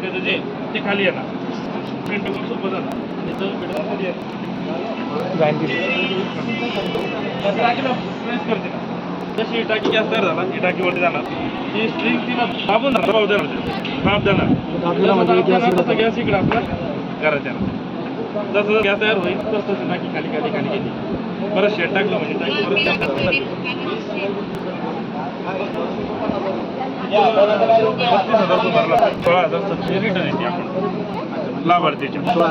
त्याचं जे ते खाली येणार. प्रिंट सोबत जाणार त्याचं मिडल खाली येणार. त्याचं टाकीला प्रेस करते ना. जशी ही टाकी गॅस तयार झाला ही टाकीवरती जाणार. ती स्ट्रिंग तिला दाबून जाणार दबाव देणार. दाब देणार. म्हणजे तसं गॅस इकडे आपला करायचा जसं गॅस तयार होईल तसं टाकी खाली खाली खाली गेली परत शेट टाकलं म्हणजे टाकी परत सोळा हजार सत्ते रिटर्न येते आपण लाभार्थीच्या सोळा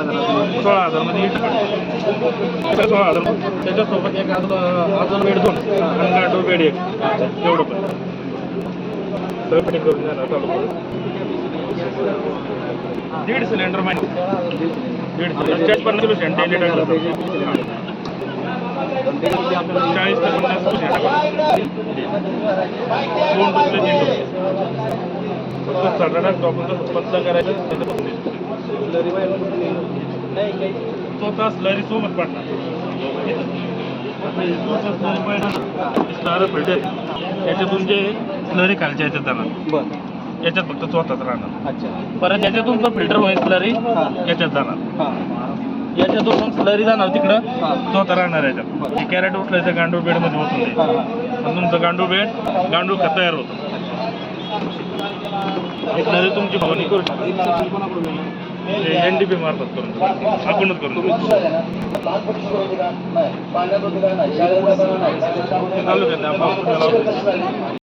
सोळा हजारमध्ये हिट पडते सोळा हजार. त्याच्यासोबत एक अजून बेड दोन. आणि गांडूळ बेड एक. एवढं पण. करून चालू करून. दीड सिलेंडर माहिती. दीड सिलेंडर. चाळीस पन्नास चाळीस ते पन्नास. दोन तीन करायचं स्लरी सोबत पडणार. याच्यातून जे स्लरी खालच्या याच्यात जाणार याच्यात फक्त स्वतःच राहणार. परत याच्यातून तो फिल्टर होईल स्लरी याच्यात जाणार. याच्यातून मग स्लरी जाणार तिकडं. हां स्वतः राहणार याच्यात हे कॅरेट उठल्याचं गांडूळ बेडमध्ये ओतून हां तुमचं गांडूळ बेड गांडूळ खत तयार होतं. स्लरी तुमची भावनी करू शकता एन डी पी मार्फत करून आपणच करून तालुक्यात